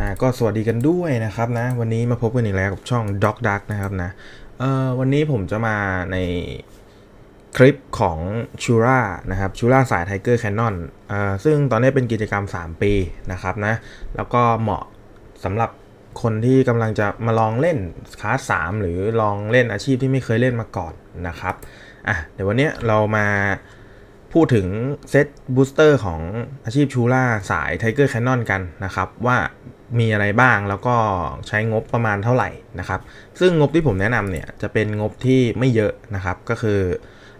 อ่าก็สวัสดีกันด้วยนะครับนะ วันนี้มาพบกันอีกแล้วกับช่อง Doc Duck นะครับนะเอ่อวันนี้ผมจะมาในคลิปของ Shura นะครับ Shura สาย Tiger Cannon เอ่อซึ่งตอนนี้เป็นกิจกรรม 3 ปีนะครับนะ แล้วก็เหมาะสำหรับคนที่กำลังจะมาลองเล่นคลาส3หรือลองเล่นอาชีพที่ไม่เคยเล่นมาก่อนนะครับอะเดี๋ยววันนี้เรามาพูดถึงเซตบูสเตอร์ของอาชีพชูล่าสาย Tiger Cannon กันนะครับ ว่า มีอะไรบ้างแล้วก็ใช้งบประมาณเท่าไหร่นะครับ ซึ่งงบที่ผมแนะนำเนี่ยจะเป็นงบที่ไม่เยอะนะครับ ก็คือ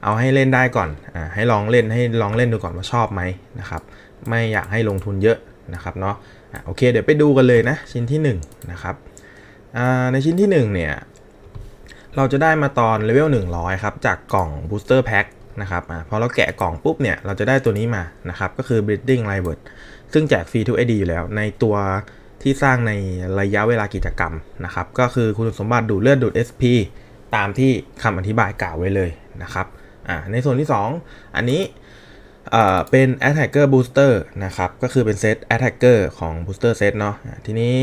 เอาให้เล่นได้ก่อนอให้ลองเล่นให้ลองเล่นดูก่อนว่าชอบไหมนะครับ ไม่อยากให้ลงทุนเยอะนะครับเนาะอะโอเค เดี๋ยวไปดูกันเลยนะชิ้นที่1นะครับในชิ้นที่ 1 เนี่ย เราจะได้มาตอนเลเวล100 ครับ จากกล่อง Booster Pack นะครับอพอเราแกะกล่องปุ๊บเนี่ย เราจะได้ตัวนี้มานะครับ ก็คือ Breeding r i v e r ซึ่งแจกฟรีทุก ID อยู่แล้ว ในตัว ที่สร้างในระยะเวลากิจกรรมนะครับ ก็คือคุณสมบัติดูดเลือดดูด SP ตามที่คำอธิบายกล่าวไว้เลยนะครับในส่วนที่ 2 อันนี้เป็น Attacker Booster นะครับ ก็คือเป็นเซต Attacker ของ Booster Set เนาะอะทีนี้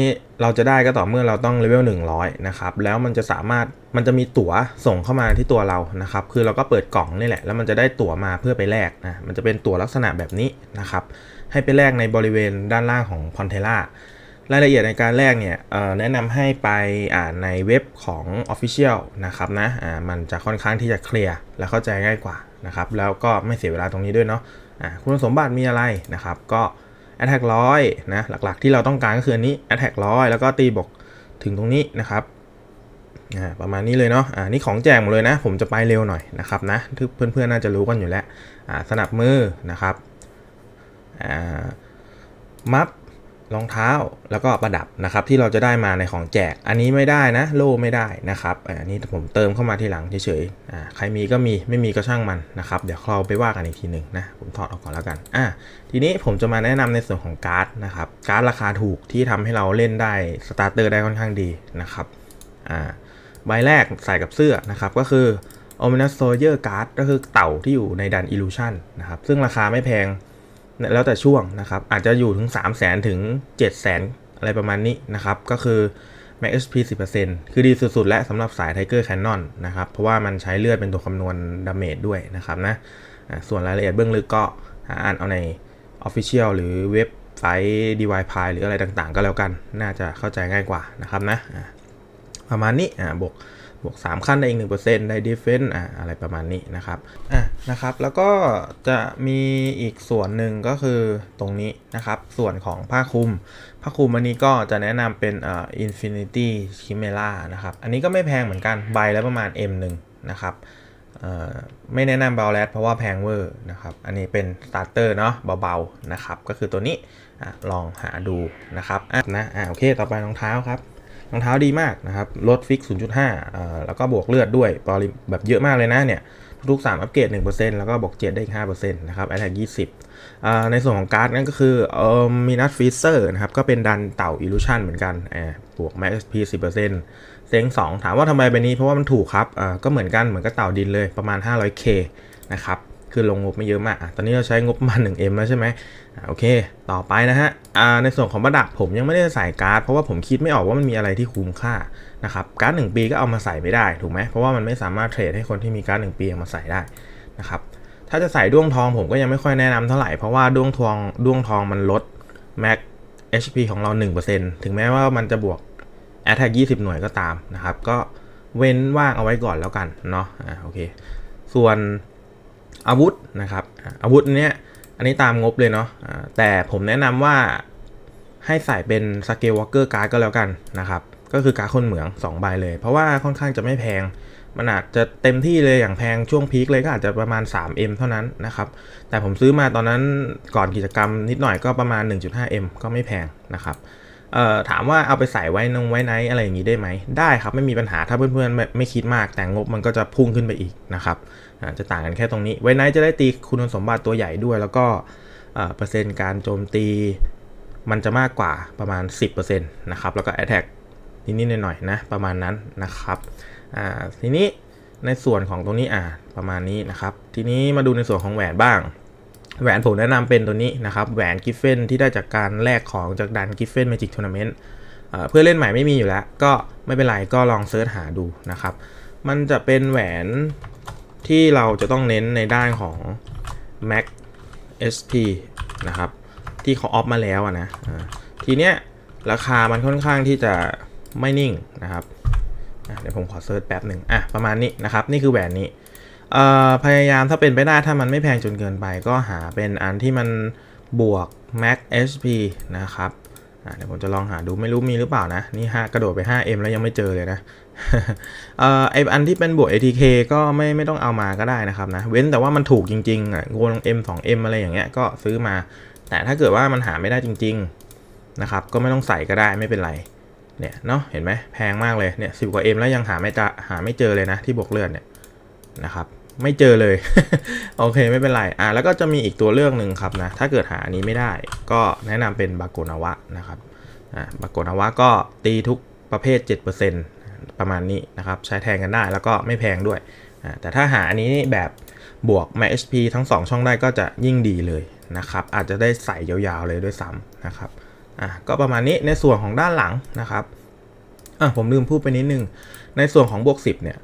เราจะได้ก็ต่อเมื่อเราต้องเลเวล100 นะครับ แล้วมันจะสามารถมันจะมีตั๋วส่งเข้ามาที่ตัวเรานะครับ คือเราก็เปิดกล่องนี่แหละ แล้วมันจะได้ตั๋วมาเพื่อไปแลกนะมันจะเป็นตั๋วลักษณะแบบนี้นะครับ ให้ไปแลกในบริเวณด้านล่างของ p o n t e l a รายละเอียดในการแลกเนี่ยแนะนำให้ไปอ่านในเว็บของ Official นะครับนะมันจะค่อนข้างที่จะเคลียร์และเข้าใจง่ายกว่านะครับแล้วก็ไม่เสียเวลาตรงนี้ด้วยเนาะอ่าคุณสมบัติมีอะไรนะครับก็ Attack ร้อยนะหลักๆที่เราต้องการก็คืออันนี้ Attack ร้อยแล้วก็ตีบกถึงตรงนี้นะครับประมาณนี้เลยเนาะอ่านี่ของแจกหมดเลยนะ ผมจะไปเร็วหน่อยนะครับนะทุกเพื่อนๆน่าจะรู้กันอยู่แล้วอ่าสนับมือนะครับอ่ามัฟ รองเท้าแล้วก็ประดับนะครับที่เราจะได้มาในของแจก อันนี้ไม่ได้นะ โล่ไม่ได้นะครับอันนี้ผมเติมเข้ามาทีหลังเฉยๆอ่าใครมีก็มีไม่มีก็ช่างมันนะครับเดี๋ยวเราไปว่ากันอีกทีหนึ่งนะผมถอดออกก่อนแล้วกันอ่าทีนี้ผมจะมาแนะนำในส่วนของการ์ดนะครับการ์ดราคาถูกที่ทำให้เราเล่นได้สตาร์เตอร์ได้ค่อนข้างดีนะครับอ่าใบแรกใส่กับเสื้อนะครับก็คือ Ominous Soldier Card ก็คือเต่าที่อยู่ในดัน Illusion นะครับซึ่งราคาไม่แพง แล้วแต่ช่วงนะครับ อาจจะอยู่ถึง 3 0 0 0 0 0ถึง 7 0 0 0 0 0อะไรประมาณนี้นะครับ ก็คือ Max HP 10%คือดีสุดๆ และสำหรับสาย Tiger Cannon นะครับ เพราะว่ามันใช้เลือดเป็นตัวคำนวณดาเมจด้วยนะครับนะ ส่วนรายละเอียดเบื้องลึกก็อ่านเอาใน Official หรือเว็บไซต์ DY p i หรืออะไรต่างๆ ก็แล้วกัน น่าจะเข้าใจง่ายกว่านะครับนะ ประมาณนี้บวก บวก 3 ขั้นได้อีก 1%ได้ defense อะอะไรประมาณนี้นะครับอะนะครับ แล้วก็จะมีอีกส่วนหนึ่งก็คือตรงนี้นะครับ ส่วนของผ้าคลุมผ้าคลุมอันนี้ก็จะแนะนำเป็นเอ่อ infinity chimera นะครับ อันนี้ก็ไม่แพงเหมือนกัน ใบแล้วประมาณ M หนึ่งนะครับเอ่อไม่แนะนำเบลแรดเพราะว่าแพงเวอร์นะครับ อันนี้เป็น starter เนาะเบาๆนะครับ ก็คือตัวนี้อะลองหาดูนะครับอะนะอะโอเค ต่อไปรองเท้าครับ รองเท้าดีมากนะครับลดฟิก 0.5อ่าแล้วก็บวกเลือดด้วยปริแบบเยอะมากเลยนะเนี่ย ทุกๆ3อัปเกรด 1%แล้วก็บวก 7 ได้อีก 5%นะครับแอตแทก20อ่าในส่วนของการ์ดนั่นก็คือเอ่อมีนัทฟีเซอร์นะครับ ก็เป็นดันเต่าอิลูชันเหมือนกันอ่าบวก Max SP 10%เซ็ง2ถามว่าทำไมใบนี้เพราะว่ามันถูกครับอ่าก็เหมือนกันเหมือนกับเต่าดินเลยประมาณ 500k นะครับ คือลงงบไม่เยอะมากตอนนี้เราใช้งบมา 1M แล้วใช่ไหมโอเค ต่อไปนะฮะในส่วนของประดับผมยังไม่ได้ใส่การ์ด เพราะว่าผมคิดไม่ออกว่ามันมีอะไรที่คุ้มค่านะครับ การ์ดหนึ่งปีก็เอามาใส่ไม่ได้ถูกไหมเพราะว่ามันไม่สามารถเทรดให้คนที่มีการ์ดหนึ่งปีเอามาใส่ได้นะครับ ถ้าจะใส่ด้วงทองผมก็ยังไม่ค่อยแนะนำเท่าไหร่ เพราะว่าด้วงทองด้วงทองมันลด Max HP ของเรา 1%ถึงแม้ว่ามันจะบวก Attack 20 หน่วยก็ตามนะครับ ก็เว้นว่างเอาไว้ก่อนแล้วกันเนาะ อ่า โอเค ส่วน อาวุธนะครับอาวุธเนี้ยอันนี้ตามงบเลยเนาะแต่ผมแนะนำว่าให้ใส่เป็นสเกลวอลเกอร์การ์ดก็แล้วกันนะครับ ก็คือการ์ดคนเหมือง 2 ใบเลย เพราะว่าค่อนข้างจะไม่แพง มันอาจจะเต็มที่เลยอย่างแพงช่วงพีคเลยก็อาจจะประมาณ 3M เท่านั้นนะครับ แต่ผมซื้อมาตอนนั้นก่อนกิจกรรมนิดหน่อยก็ประมาณ 1.5M ก็ไม่แพงนะครับถามว่าเอาไปใส่ไว้นงไว้ไนอะไรอย่างนี้ได้ไหม ได้ครับไม่มีปัญหาถ้าเพื่อนๆไม่ไม่คิดมากแต่งบมันก็จะพุ่งขึ้นไปอีกนะครับ จะต่างกันแค่ตรงนี้ไว้ไนจะได้ตีคุณสมบัติตัวใหญ่ด้วย แล้วก็เปอร์เซ็นต์การโจมตีมันจะมากกว่าประมาณ 10%นะครับ แล้วก็ Attack นิดๆหน่อยๆนะ ประมาณนั้นนะครับทีนี้ในส่วนของตรงนี้อ่าประมาณนี้นะครับ ทีนี้มาดูในส่วนของแหวนบ้าง แหวนผมแนะนำเป็นตัวนี้นะครับ แหวนกิฟเฟนที่ได้จากการแลกของจากดันกิฟเฟน m มจิกทัวร์นาเมนต์เพื่อเล่นใหม่ไม่มีอยู่แล้ว ก็ไม่เป็นไรก็ลองเซิร์ชหาดูนะครับ มันจะเป็นแหวน ที่เราจะต้องเน้นในด้านของ Mac SP นะครับ ที่เขาออฟมาแล้วอะนะทีเนี้ยราคามันค่อนข้างที่จะไม่นิ่งนะครับเดี๋ยวผมขอเซิร์ชแป๊บหนึ่งอะประมาณนี้นะครับ นี่คือแหวนนี้พยายามถ้าเป็นไปได้ถ้ามันไม่แพงจนเกินไป ก็หาเป็นอันที่มันบวก Mac SP นะครับ เดี๋ยวผมจะลองหาดูไม่รู้มีหรือเปล่านะ นี่5กระโดดไป 5M แล้วยังไม่เจอเลยนะเอ่อไออันที่เป็นบวก ATK ก็ไม่ไม่ต้องเอามาก็ได้นะครับนะ เว้นแต่ว่ามันถูกจริงๆอะวง M 2 M อะไรอย่างเงี้ยก็ซื้อมา แต่ถ้าเกิดว่ามันหาไม่ได้จริงๆนะครับก็ไม่ต้องใส่ก็ได้ไม่เป็นไรเนี่ยเนาะเห็นไหมแพงมากเลยเนี่ยสิบกว่า M แล้วยังหาไม่จะหาไม่เจอเลยนะที่บวกเลือดเนี่ยนะครับ ไม่เจอเลย โอเคไม่เป็นไรอะแล้วก็จะมีอีกตัวเลือกหนึ่งครับนะถ้าเกิดหาอันนี้ไม่ได้ ก็แนะนำเป็นบาโกนาวะนะครับอ่าบาโกนาวะก็ตีทุกประเภท 7%ประมาณนี้นะครับใช้แทนกันได้แล้วก็ไม่แพงด้วยอ่าแต่ถ้าหาอันนี้แบบบวก Max HP ทั้ง 2 ช่องได้ก็จะยิ่งดีเลยนะครับอาจจะได้ใส่ยาวๆเลยด้วยซ้ำนะครับอะก็ประมาณนี้ในส่วนของด้านหลังนะครับอะผมลืมพูดไปนิดนึง ในส่วนของบวก 10เนี่ย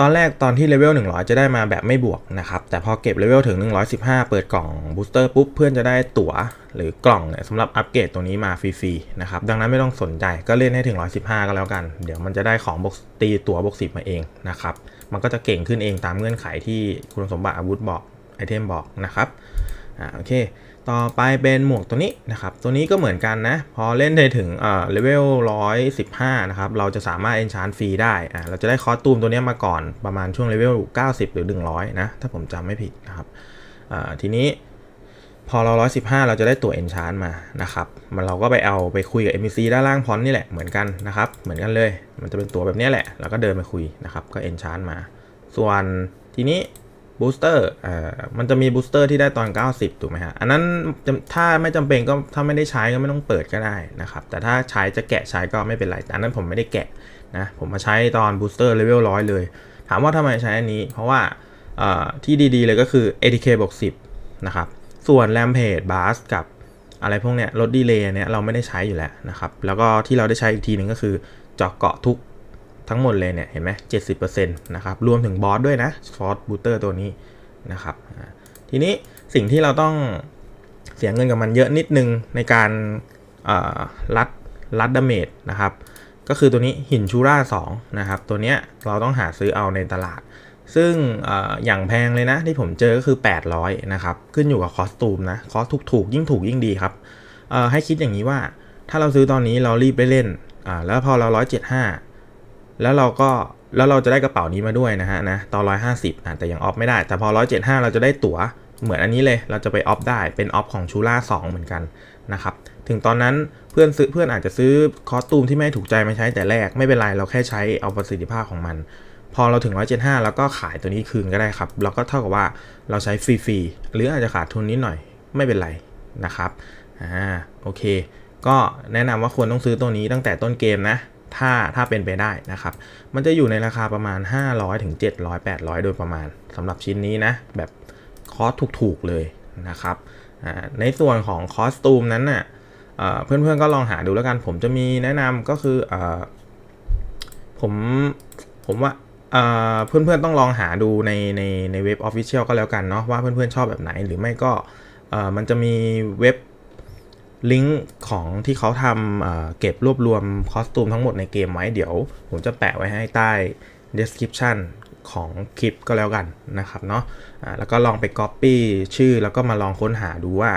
ตอนแรกตอนที่เลเวล100 จะได้มาแบบไม่บวกนะครับ แต่พอเก็บเลเวลถึง 115 เปิดกล่องบูสเตอร์ปุ๊บเพื่อนจะได้ตั๋วหรือกล่องเนี่ยสำหรับอัปเกรดตัวนี้มาฟรีๆนะครับ ดังนั้นไม่ต้องสนใจก็เล่นให้ถึง 115 ก็แล้วกัน เดี๋ยวมันจะได้ของบวกตีตั๋วบวก10 มาเองนะครับ มันก็จะเก่งขึ้นเองตามเงื่อนไขที่คุณสมบัติอาวุธบอกไอเทมบอกนะครับ อ่าโอเค ต่อไปเป็นหมวกตัวนี้นะครับ ตัวนี้ก็เหมือนกันนะ พอเล่นได้ถึงเอ่อเลเวล115 นะครับ เราจะสามารถเอนชานฟรีได้อ่าเราจะได้คอสตูมตัวนี้มาก่อนประมาณช่วงเลเวล90 หรือ 100 นะ ถ้าผมจำไม่ผิดนะครับอ่าทีนี้พอเรา 115 เราจะได้ตัวเอนชานมานะครับ มันเราก็ไปเอาไปคุยกับ NPC ด้านล่างพอนนี่แหละ เหมือนกันนะครับ เหมือนกันเลย มันจะเป็นตัวแบบนี้แหละ แล้วก็เดินไปคุยนะครับ ก็เอนชานมา ส่วนทีนี้ บูสเตอร์เอ่อมันจะมีบูสเตอร์ที่ได้ตอน 90 ถูกไหมฮะ อันนั้นถ้าไม่จำเป็นก็ถ้าไม่ได้ใช้ก็ไม่ต้องเปิดก็ได้นะครับ แต่ถ้าใช้จะแกะใช้ก็ไม่เป็นไร อันนั้นผมไม่ได้แกะนะ ผมมาใช้ตอนบูสเตอร์เลเวลร้อยเลย ถามว่าทำไมใช้อันนี้ เพราะว่าเอ่อที่ดีๆ เลยก็คือ ATK บวก10 นะครับ ส่วน Rampage b a s กับอะไรพวกเนี้ยลดดีเลย์เนี่ยเราไม่ได้ใช้อยู่แล้วนะครับ แล้วก็ที่เราได้ใช้อีกทีหนึ่งก็คือเจาะเกาะทุก ทั้งหมดเลยเนี่ยเห็นไหม70%นต์นะครับรวมถึงบอสด้วยนะฟอสบูเตอร์ตัวนี้นะครับทีนี้สิ่งที่เราต้องเสียเงินกับมันเยอะนิดนึงในการรัดรัดดาเมจนะครับก็คือตัวนี้หินชูรา2นะครับตัวเนี้ยเราต้องหาซื้อเอาในตลาด ซึ่งออย่างแพงเลยนะที่ผมเจอก็คือ 800นะครับขึ้นอยู่กับคอสตูมนะคอสถูกๆยิ่งถูกยิ่งดีครับให้คิดอย่างนี้ว่าถ้าเราซื้อตอนนี้เรารีบไปเล่นแล้วพอเรา 175 แล้วเราก็แล้วเราจะได้กระเป๋านี้มาด้วยนะฮะนะตอนร้อยห้าสิบอะแต่ยังออฟไม่ได้ แต่พอร้อยเจ็ดห้าเราจะได้ตั๋วเหมือนอันนี้เลย เราจะไปออฟได้เป็นออฟของชูล่าสองเหมือนกันนะครับถึงตอนนั้นเพื่อนซื้อเพื่อนอาจจะซื้อคอสตูมที่ไม่ถูกใจมาใช้แต่แรกไม่เป็นไรเราแค่ใช้เอาประสิทธิภาพของมัน พอเราถึง 175 แล้วก็ขายตัวนี้คืนก็ได้ครับเราก็เท่ากับว่าเราใช้ฟรีๆหรืออาจจะขาดทุนนิดหน่อยไม่เป็นไรนะครับอ่าโอเค ก็แนะนำว่าควรต้องซื้อตัวนี้ตั้งแต่ต้นเกมนะ ถ้าถ้าเป็นไปได้นะครับ มันจะอยู่ในราคาประมาณ 500ถึง700 800 โดยประมาณสำหรับชิ้นนี้นะ แบบคอสถูกๆเลยนะครับอ่าในส่วนของคอสตูมนั้นน่ะเอ่อเพื่อนๆก็ลองหาดูแล้วกัน ผมจะมีแนะนำก็คือเออผมผมว่าเออเพื่อนๆต้องลองหาดูในในในเว็บออฟฟิเชียลก็แล้วกันเนาะว่าเพื่อนๆชอบแบบไหนหรือไม่ก็เออมันจะมีเว็บ ลิงก์ของที่เขาทำเเก็บรวบรวมคอสตูมทั้งหมดในเกมไว้เดี๋ยว ผมจะแปะไว้ให้ใต้ description ของคลิปก็แล้วกันนะครับเนาะอ่าแล้วก็ลองไป Copy ชื่อแล้วก็มาลองค้นหาดูว่า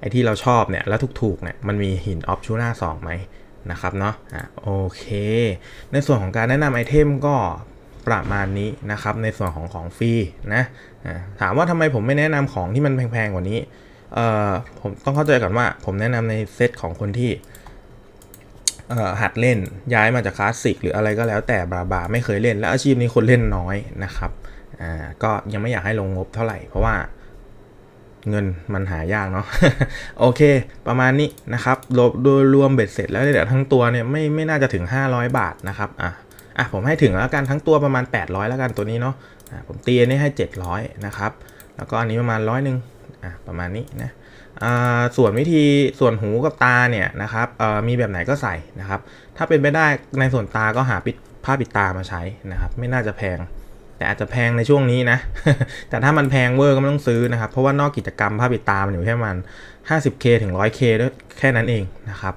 ไอ้ที่เราชอบเนี่ย แล้วถูกๆเนี่ยมันมีหินออฟชูน่าสองไหมนะครับเนาะอะโอเค ในส่วนของการแนะนำไอเทมก็ประมาณนี้นะครับ ในส่วนของของฟรีนะอ่าถามว่าทำไมผมไม่แนะนำของที่มันแพงๆกว่านี้ ผมต้องเข้าใจก่อนว่า ผมแนะนำในเซตของคนที่เอ่อหัดเล่นย้ายมาจากคลาสสิกหรืออะไรก็แล้วแต่บาบาไม่เคยเล่น และอาชีพนี้คนเล่นน้อยนะครับอ่าก็ยังไม่อยากให้ลงงบเท่าไหร่ เพราะว่าเงินมันหายากเนาะโอเค ประมาณนี้นะครับรวมโดยรวมเบ็ดเสร็จแล้วเดี๋ยวทั้งตัวเนี่ยไม่ไม่น่าจะถึง 500 บาทนะครับอะอะผมให้ถึงแล้วกันทั้งตัวประมาณ 800 แล้วกันตัวนี้เนาะอะผมตีนนี้ให้ 700 นะครับ แล้วก็อันนี้ประมาณร้อยหนึ่ง อะประมาณนี้นะส่วนวิธีส่วนหูกับตาเนี่ยนะครับมีแบบไหนก็ใส่นะครับ ถ้าเป็นไปได้ในส่วนตาก็หาปิดผ้าปิดตามาใช้นะครับ ไม่น่าจะแพง แต่อาจจะแพงในช่วงนี้นะ แต่ถ้ามันแพงเวอร์ก็ไม่ต้องซื้อนะครับ เพราะว่านอกกิจกรรมผ้าปิดตามันอยู่แค่ประมัน 50k ถึง 100k ด้วยแค่นั้นเองนะครับ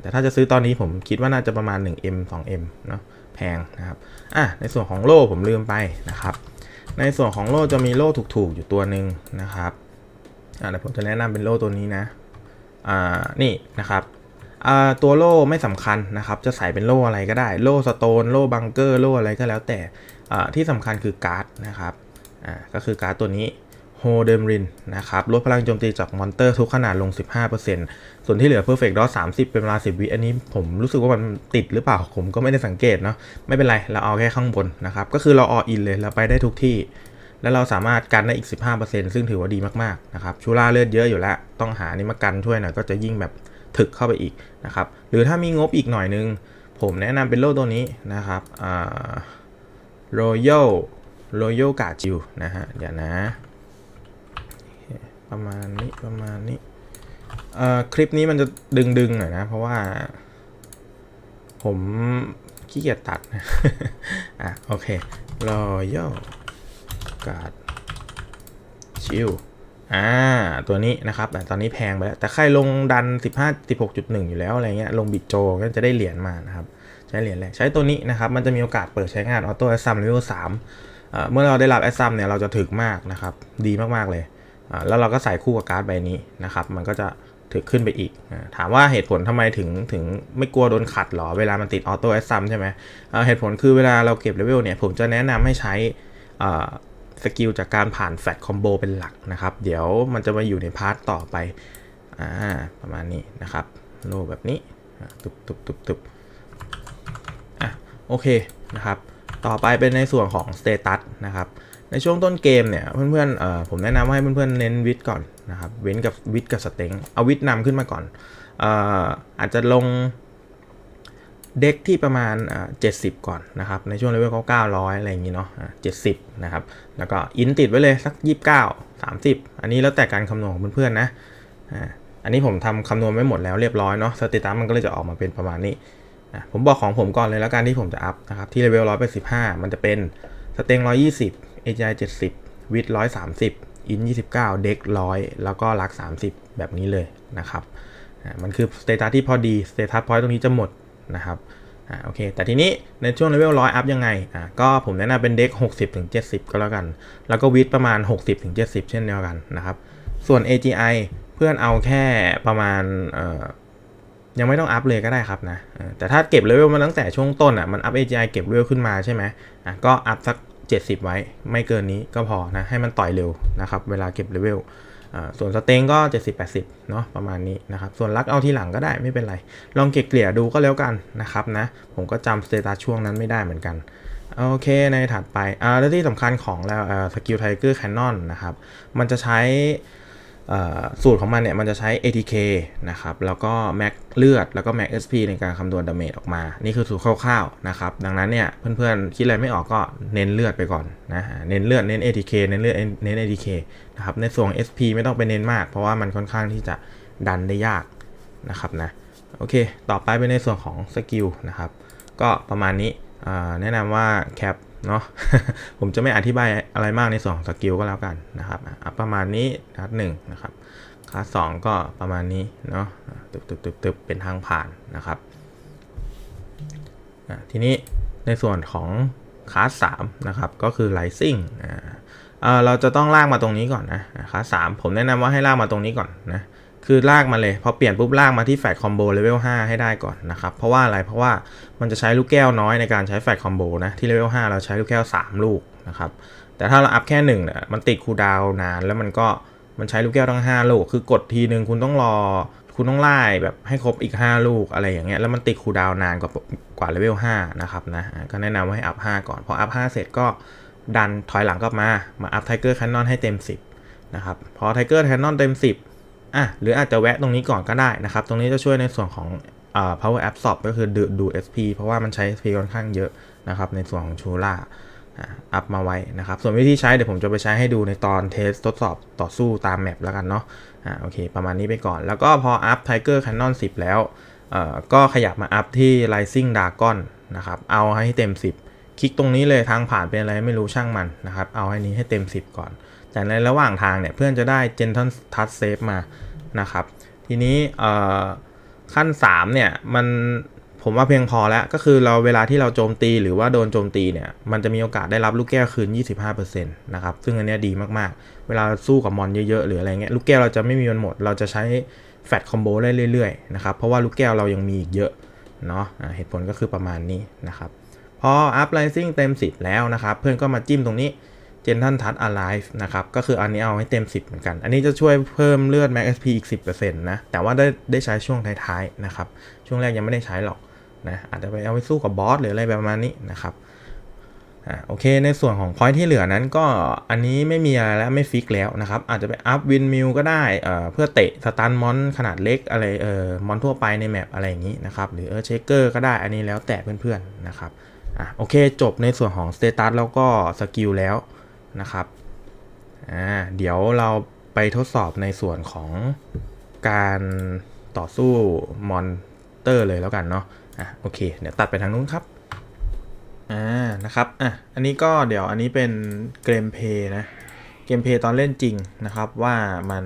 แต่ถ้าจะซื้อตอนนี้ผมคิดว่าน่าจะประมาณ 1m 2m เนาะแพงนะครับอะในส่วนของโล่ผมลืมไปนะครับ ในส่วนของโล่จะมีโล่ถูกๆอยู่ตัวหนึ่งนะครับ อ่าเดี๋ยวผมจะแนะนำเป็นโล่ตัวนี้นะ อ่า นี่นะครับ อ่า ตัวโล่ไม่สำคัญนะครับ จะใส่เป็นโล่อะไรก็ได้ โล่สโตน โล่บังเกอร์ โล่อะไรก็แล้วแต่ อ่า ที่สำคัญคือการ์ดนะครับ อ่า ก็คือการ์ดตัวนี้โฮเดมรินนะครับ ลดพลังโจมตีจากมอนเตอร์ทุกขนาดลง 15%ส่วนที่เหลือ Perfect Dot 30เป็นเวลา 10 วิ อันนี้ผมรู้สึกว่ามันติดหรือเปล่า ผมก็ไม่ได้สังเกตเนาะ ไม่เป็นไร เราเอาแค่ข้างบนนะครับ ก็คือเราออินเลย เราไปได้ทุกที่ แล้วเราสามารถกันได้อีก 15%ซึ่งถือว่าดีมากๆนะครับชูล่าเลือดเยอะอยู่แล้วต้องหานี่มากันช่วยหน่อยก็จะยิ่งแบบถึกเข้าไปอีกนะครับหรือถ้ามีงบอีกหน่อยนึง ผมแนะนำเป็นโล่ตัวนี้นะครับอ่า Royal Royal g a r d จิวนะฮะเดี๋ยวนะ ประมาณนี้ประมาณนี้เอ่อคลิปนี้มันจะดึงๆหน่อยนะ เพราะว่า ผมขี้เกียจตัดอะโอเค Guard ชิลอ่า ตัวนี้นะครับ แต่ตอนนี้แพงไปแล้ว แต่ใครลงดัน 15 16.1 อยู่แล้วอะไรเงี้ย ลงบิดโจก็จะได้เหรียญมานะครับ ใช้เหรียญแรกใช้ตัวนี้นะครับ มันจะมีโอกาสเปิดใช้งานออโต้แอสซัมเลเวล3เอ่อเมื่อเราได้รับแอสซัมเนี่ย เราจะถึกมากนะครับ ดีมาก ๆ เลย แล้วเราก็ใส่คู่กับการ์ดใบนี้นะครับ มันก็จะถึกขึ้นไปอีก ถามว่าเหตุผลทำไมถึงถึงไม่กลัวโดนขัดหรอ เวลามันติดออโต้แอสซัมใช่ไหมเหตุผลคือเวลาเราเก็บเลเวลเนี่ย ผมจะแนะนำให้ใช้ สกิลจากการผ่านแฟตคอมโบเป็นหลักนะครับ เดี๋ยวมันจะมาอยู่ในพาร์ทต่อไปอ่าประมาณนี้นะครับโลแบบนี้ตุบตุบตุบตุบอะโอเคนะครับ ต่อไปเป็นในส่วนของสเตตัสนะครับในช่วงต้นเกมเนี่ยเพื่อนๆเอ่อผมแนะนำให้เพื่อนๆเน้นวิทก่อนนะครับเว้นกับวิทกับสเต็งเอาวิทนำขึ้นมาก่อนเอ่ออาจจะลง เด็กที่ประมาณ 70 ก่อนนะครับ ในช่วงเลเวลเขา900อะไรอย่างงี้เนาะอ่า70นะครับ แล้วก็อินติดไว้เลยสัก 29 30 อันนี้แล้วแต่การคำนวณของเพื่อนๆนะอ่าอันนี้ผมทำคำนวณไว้หมดแล้วเรียบร้อยเนาะสเตตัสมันก็เลยจะออกมาเป็นประมาณนี้อะผมบอกของผมก่อนเลยแล้วกันที่ผมจะอัพนะครับ ที่เลเวล185 มันจะเป็นสเต็ง120 AGI 70 วิด130 อิน 29 เด็ก100 แล้วก็ลัก 30 แบบนี้เลยนะครับอ่ามันคือสเตตัสที่พอดีสเตตัสพอยต์ตรงนี้จะหมด นะครับอ่าโอเค แต่ทีนี้ในช่วงเลเวล100อัพยังไงอ่าก็ผมแนะนำเป็นเด็ก60ถึง70 ก็แล้วกัน แล้วก็วิดประมาณ 60ถึง70 เช่นเดียวกันนะครับส่วน AGI เพื่อนเอาแค่ประมาณเอ่อยังไม่ต้องอัพเลยก็ได้ครับนะแต่ถ้าเก็บเลเวลมาตั้งแต่ช่วงต้นอะมันอัพ AGI เก็บเลเวลขึ้นมาใช่ไหมอะก็อัพสัก 70 ไว้ ไม่เกินนี้ก็พอนะให้มันต่อยเร็วนะครับเวลาเก็บเลเวล ส่วนสเต็งก็ 70-80เนาะประมาณนี้นะครับ ส่วนลักเอาทีหลังก็ได้ไม่เป็นไร ลองเกลี่ยดูก็แล้วกันนะครับนะ ผมก็จำสเตตัสช่วงนั้นไม่ได้เหมือนกันโอเคในถัดไปอ่าและที่สำคัญของแล้วสกิลไทเกอร์แคนนอนนะครับ มันจะใช้ สูตรของมันเนี่ยมันจะใช้ ATK นะครับแล้วก็ Max เลือดแล้วก็ Max SP ในการคำนวณดาเมจออกมา นี่คือสูตรคร่าวๆนะครับดังนั้นเนี่ยเพื่อนๆคิดอะไรไม่ออกก็เน้นเลือดไปก่อนนะเน้นเลือดเน้น ATK เน้นเลือดเน้น ATK นะครับในส่วน SP ไม่ต้องไปเน้นมาก เพราะว่ามันค่อนข้างที่จะดันได้ยากนะครับนะโอเค ต่อไปเป็นในส่วนของสกิลนะครับก็ประมาณนี้แนะนำว่าแคป เนาะผมจะไม่อธิบายอะไรมากในส่วนของสกิลก็แล้วกันนะครับประมาณนี้คัสหนึ่งนะครับคัสสองก็ประมาณนี้เนาะตึบตึบตึบตึบเป็นทางผ่านนะครับทีนี้ในส่วนของคลาสสามนะครับก็คือ Rising อ่าเอ่อเราจะต้องลากมาตรงนี้ก่อนนะคลาสสามผมแนะนำว่าให้ลากมาตรงนี้ก่อนนะ คือลากมาเลย พอเปลี่ยนปุ๊บลากมาที่แฟดคอมโบเลเวล5ให้ได้ก่อนนะครับ เพราะว่าอะไรเพราะว่ามันจะใช้ลูกแก้วน้อยในการใช้แฟดคอมโบนะ ที่เลเวล5เราใช้ลูกแก้ว 3 ลูกนะครับ แต่ถ้าเราอัพแค่1เนี่ยมันติดคูดาวนานแล้วมันก็มันใช้ลูกแก้วทั้ง5ลูก คือกดทีนึงคุณต้องรอคุณต้องไล่แบบให้ครบอีก 5 ลูกอะไรอย่างเงี้ยแล้วมันติดคูดาวนานกว่ากว่าเลเวล5นะครับนะอะก็แนะนำว่าให้อัพ5ก่อนพออัพ5เสร็จก็ดันถอยหลังกลับมามาอัพไทเกอร์แคนนอนให้เต็ม 10นะครับพอไทเกอร์แคนนอนเต็ม 10 อะหรืออาจจะแวะตรงนี้ก่อนก็ได้นะครับ ตรงนี้จะช่วยในส่วนของอ power absorb ก็คือดูดดู SP เพราะว่ามันใช้ SP ค่อนข้างเยอะนะครับ ในส่วนของชูล่าอัพมาไว้นะครับ ส่วนวิธีใช้เดี๋ยวผมจะไปใช้ให้ดูในตอนเทสทดสอบต่อสู้ตามแมปแล้วกันเนาะอ่าโอเค ประมาณนี้ไปก่อน แล้วก็พออัพ Tiger Cannon 10 แล้วเอ่อก็ขยับมาอัพที่ Rising Dragon นะครับ เอาให้เต็ม 10 คลิกตรงนี้เลยทางผ่านเป็นอะไรไม่รู้ช่างมันนะครับ เอาให้นี้ให้เต็ม 10 ก่อน แต่ในระหว่างทางเนี่ยเพื่อนจะได้ Gentle Touch Save มานะครับ ทีนี้ขั้น 3 เนี่ยมันผมว่าเพียงพอแล้วก็คือเราเวลาที่เราโจมตีหรือว่าโดนโจมตีเนี่ยมันจะมีโอกาสได้รับลูกแก้วคืน 25%นะครับซึ่งอันนี้ดีมากๆ เวลาสู้กับมอนเยอะๆหรืออะไรเงี้ยลูกแก้วเราจะไม่มีมันหมด เราจะใช้แฟตคอมโบได้เรื่อยๆนะครับเพราะว่าลูกแก้วเรายังมีอีกเยอะเนาะเหตุผลก็คือประมาณนี้นะครับพอ up rising เต็ม 10 แล้วนะครับ เพื่อนก็มาจิ้มตรงนี้ gentle touch alive นะครับ ก็คืออันนี้เอาให้เต็ม 10 เหมือนกัน อันนี้จะช่วยเพิ่มเลือด max SP อีก 10%นะ แต่ว่าได้ได้ใช้ช่วงท้ายๆนะครับ ช่วงแรกยังไม่ได้ใช้หรอกนะอาจจะไปเอาไปสู้กับบอสหรืออะไรประมาณนี้นะครับอ่าโอเคในส่วนของ point ที่เหลือนั้นก็อันนี้ไม่มีอะไรแล้วไม่ฟิกแล้วนะครับ อาจจะไปอัพวินมิลก็ได้เอ่อเพื่อเตะสตันมอนขนาดเล็กอะไรเอ่อมอนทั่วไปในแมปอะไรอย่างนี้นะครับ หรือเออเชคเกอร์ก็ได้อันนี้แล้วแต่เพื่อนๆนะครับอะโอเคจบในส่วนของสเตตัสแล้วก็สกิลแล้ว นะครับอ่าเดี๋ยวเราไปทดสอบในส่วนของการต่อสู้มอนเตอร์เลยแล้วกันเนาะอะโอเค เดี๋ยวตัดไปทางนู้นครับอ่านะครับอะอันนี้ก็เดี๋ยวอันนี้เป็นเกมเพย์นะเกมเพย์ตอนเล่นจริงนะครับว่ามัน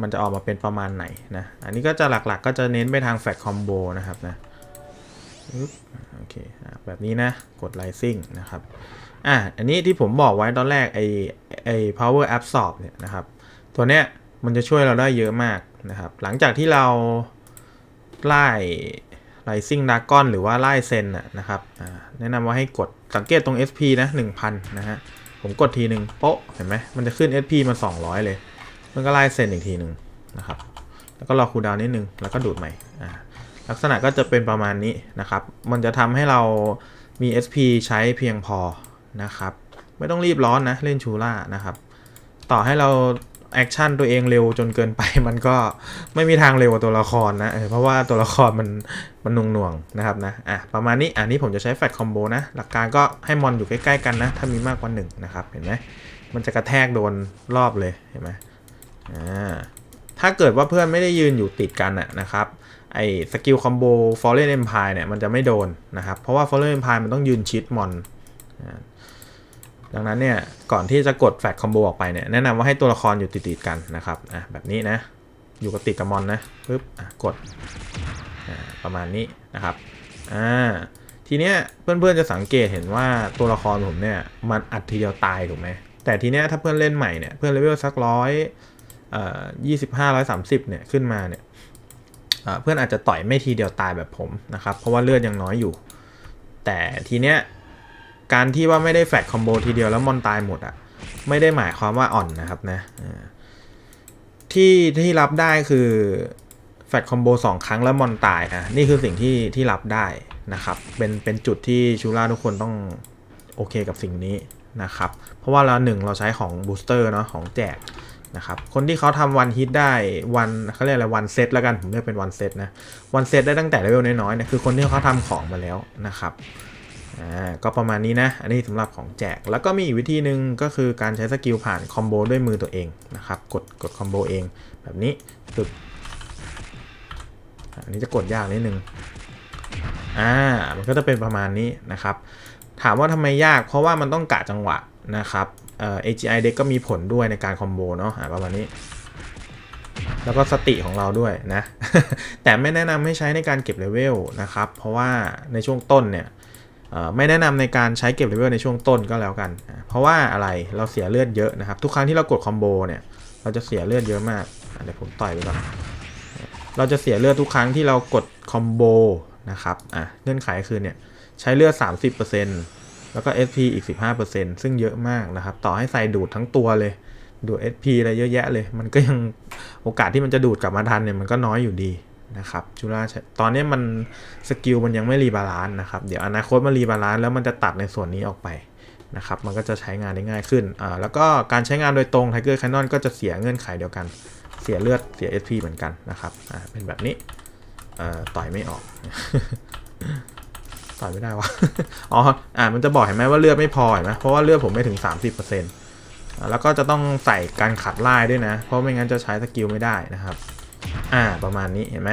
มันจะออกมาเป็นประมาณไหนนะอันนี้ก็จะหลักๆก็จะเน้นไปทางแฟ t คอมโบนะครับนะโอเคอะแบบนี้นะกด Rising นะครับ อะอันนี้ที่ผมบอกไว้ตอนแรกไอไอ power absorb เนี่ยนะครับ ตัวเนี้ยมันจะช่วยเราได้เยอะมากนะครับ หลังจากที่เราไล่ Rising Dragon หรือว่าไล่เซนนะนะครับอ่าแนะนำว่าให้กดสังเกตตรง SP นะ 1000 นะฮะ ผมกดทีหนึ่งโป๊ะ เห็นไหมมันจะขึ้น SP มา 200 เลย มันก็ไล่เซนอีกทีหนึ่งนะครับ แล้วก็รอคูลดาวน์นิดนึง แล้วก็ดูดใหม่อ่าลักษณะก็จะเป็นประมาณนี้นะครับ มันจะทำให้เรามี SP ใช้เพียงพอ นะครับ ไม่ต้องรีบร้อนนะ เล่นชูล่านะครับ ต่อให้เราแอคชั่นตัวเองเร็วจนเกินไปมันก็ไม่มีทางเร็วกว่าตัวละครนะเเพราะว่าตัวละครมันมันหน่วงนะครับนะอะประมาณนี้อันนี้ผมจะใช้แฟตคอมโบนะ หลักการก็ให้มอนอยู่ใกล้ๆกันนะ ถ้ามีมากกว่าหนึ่งนะครับเห็นไหมมันจะกระแทกโดนรอบเลยเห็นไหมอ่าถ้าเกิดว่าเพื่อนไม่ได้ยืนอยู่ติดกันอะนะครับไอ้สกิลคอมโบ Fallen Empire เนี่ยมันจะไม่โดนนะครับ เพราะว่า Fallen Empire มันต้องยืนชิดมอนอ่า ดังนั้นเนี่ยก่อนที่จะกดแฟลชคอมโบออกไปเนี่ยแนะนำว่าให้ตัวละครอยู่ติดๆกันนะครับอะแบบนี้นะอยู่กับติดกับมอนนะปึ๊บอะกดอ่าประมาณนี้นะครับอ่าทีเนี้ยเพื่อนๆจะสังเกตเห็นว่าตัวละครผมเนี่ยมันอัดทีเดียวตายถูกไหมแต่ทีเนี้ยถ้าเพื่อนเล่นใหม่เนี่ยเพื่อนเลเวลสักร้อยเอ่อยี่สิบห้าร้อยสามสิบเนี่ยขึ้นมาเนี่ยอ่าเพื่อนอาจจะต่อยไม่ทีเดียวตายแบบผมนะครับเพราะว่าเลือดยังน้อยอยู่ แต่ทีเนี้ย การที่ว่าไม่ได้แฟดคอมโบทีเดียวแล้วมอนตายหมดอะไม่ได้หมายความว่าอ่อนนะครับนะที่ที่รับได้คือแฟดคอมโบสองครั้งแล้วมอนตายอะนี่คือสิ่งที่ที่รับได้นะครับ เป็นเป็นจุดที่ชูล่าทุกคนต้องโอเคกับสิ่งนี้นะครับ เพราะว่าเราหนึ่งเราใช้ของบูสเตอร์เนาะของแจกนะครับ คนที่เขาทำวันฮิตได้วันเขาเรียกอะไรวันเซตแล้วกันผมเรียกเป็นวันเซตนะวันเซตได้ตั้งแต่เลเวลน้อยๆเนี่ยคือคนที่เขาทำของมาแล้วนะครับ อ่าก็ประมาณนี้นะ อันนี้สำหรับของแจก แล้วก็มีอีกวิธีหนึ่งก็คือการใช้สกิลผ่านคอมโบด้วยมือตัวเองนะครับ กดกดคอมโบเองแบบนี้ตึกอันนี้จะกดยากนิดนึงอ่ามันก็จะเป็นประมาณนี้นะครับ ถามว่าทำไมยาก เพราะว่ามันต้องกะจังหวะนะครับเอ่อ AGI deck ก็มีผลด้วยในการคอมโบเนาะประมาณนี้แล้วก็สติของเราด้วยนะ แต่ไม่แนะนำให้ใช้ในการเก็บเลเวลนะครับ เพราะว่าในช่วงต้นเนี่ย ไม่แนะนำในการใช้เก็บเลเวลในช่วงต้นก็แล้วกัน เพราะว่าอะไรเราเสียเลือดเยอะนะครับ ทุกครั้งที่เรากดคอมโบเนี่ยเราจะเสียเลือดเยอะมากเดี๋ยวผมต่อยไปก่อนเราจะเสียเลือดทุกครั้งที่เรากดคอมโบนะครับอะเงื่อนไขคือเนี่ยใช้เลือด 30%แล้วก็ SP อีก 15%ซึ่งเยอะมากนะครับ ต่อให้ใส่ดูดทั้งตัวเลย ดูด SP อะไรเยอะแยะเลย มันก็ยังโอกาสที่มันจะดูดกลับมาทันเนี่ยมันก็น้อยอยู่ดี นะครับจุฬาตอนนี้มันสกิลมันยังไม่รีบาลานซ์นะครับเดี๋ยวอนาคตมันรีบาลานซ์แล้วมันจะตัดในส่วนนี้ออกไปนะครับมันก็จะใช้งานได้ง่ายขึ้นอ่าแล้วก็การใช้งานโดยตรง Tiger Cannon ก็จะเสียเงื่อนไขเดียวกัน เสียเลือดเสีย SP เหมือนกันนะครับอ่าเป็นแบบนี้เอ่อต่อยไม่ออก ต่อยไม่ได้วะอ๋ออ่ามันจะบอกเห็นไหมว่าเลือดไม่พอเห็นไหมเพราะว่าเลือดผมไม่ถึง 30%อ่าแล้วก็จะต้องใส่การขัดไล่ด้วยนะ เพราะไม่งั้นจะใช้สกิลไม่ได้นะครับ อ่า ประมาณนี้เห็นไหม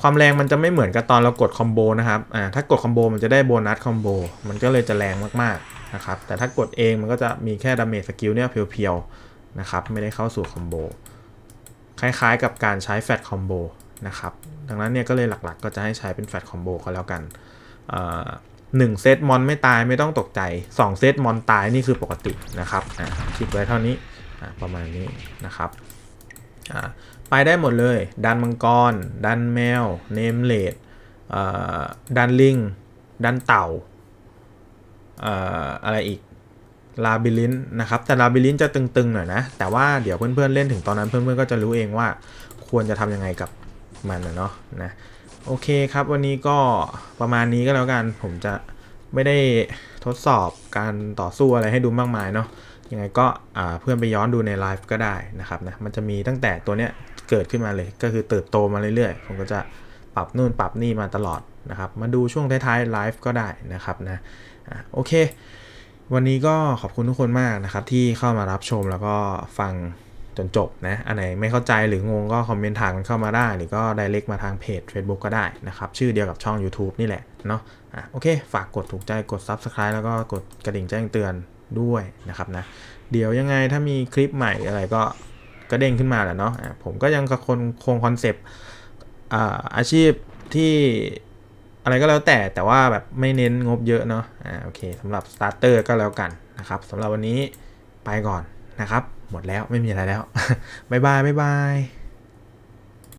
ความแรงมันจะไม่เหมือนกับตอนเรากดคอมโบนะครับอ่าถ้ากดคอมโบมันจะได้โบนัสคอมโบมันก็เลยจะแรงมากๆนะครับแต่ถ้ากดเองมันก็จะมีแค่ดาเมจสกิลเนี่ยเพียวๆนะครับไม่ได้เข้าสู่คอมโบคล้ายๆ กับการใช้แฟตคอมโบนะครับดังนั้นเนี่ยก็เลยหลักๆ ก็จะให้ใช้เป็นแฟตคอมโบก็แล้วกันอ่อหนึ่งเซตมอนไม่ตายไม่ต้องตกใจ 2 เซตมอนตายนี่คือปกตินะครับอะคิดไว้เท่านี้อะประมาณนี้นะครับอะ ไปได้หมดเลย ดันมังกร ดันแมว เนมเลดดันลิง ดันเต่าอะไรอีก ลาบิลินนะครับ แต่ลาบิลินจะตึงๆหน่อยนะ แต่ว่าเดี๋ยวเพื่อนๆเล่นถึงตอนนั้นเพื่อนๆก็จะรู้เองว่าควรจะทำยังไงกับมันนะเนาะนะโอเคครับวันนี้ก็ประมาณนี้ก็แล้วกันผมจะไม่ได้ทดสอบการต่อสู้อะไรให้ดูมากมายเนาะยังไงก็เพื่อนไปย้อนดูในไลฟ์ก็ได้นะครับนะมันจะมีตั้งแต่ตัวเนี้ย เกิดขึ้นมาเลย ก็คือเติบโตมาเรื่อยๆ ผมก็จะปรับนู่นปรับนี่มาตลอดนะครับ มาดูช่วงท้ายๆไลฟ์ก็ได้นะครับนะโอเค วันนี้ก็ขอบคุณทุกคนมากนะครับ ที่เข้ามารับชมแล้วก็ฟังจนจบนะ อันไหนไม่เข้าใจหรืองงก็คอมเมนต์ถามกันเข้ามาได้ หรือก็ direct มาทางเพจ Facebook ก็ได้นะครับ ชื่อเดียวกับช่อง YouTube นี่แหละเนาะอะโอเค ฝากกดถูกใจกด Subscribe แล้วก็กดกระดิ่งแจ้งเตือนด้วยนะครับนะ เดี๋ยวยังไงถ้ามีคลิปใหม่อะไรก็ ก็เด้งขึ้นมาแหละเนาะผมก็ยังคงคงคอนเซปต์อาอาชีพที่อะไรก็แล้วแต่แต่ว่าแบบไม่เน้นงบเยอะเนาะอ่าโอเคสำหรับสตาร์เตอร์ก็แล้วกันนะครับสำหรับวันนี้ไปก่อนนะครับ หมดแล้วไม่มีอะไรแล้ว บ๊ายบายบ๊ายบาย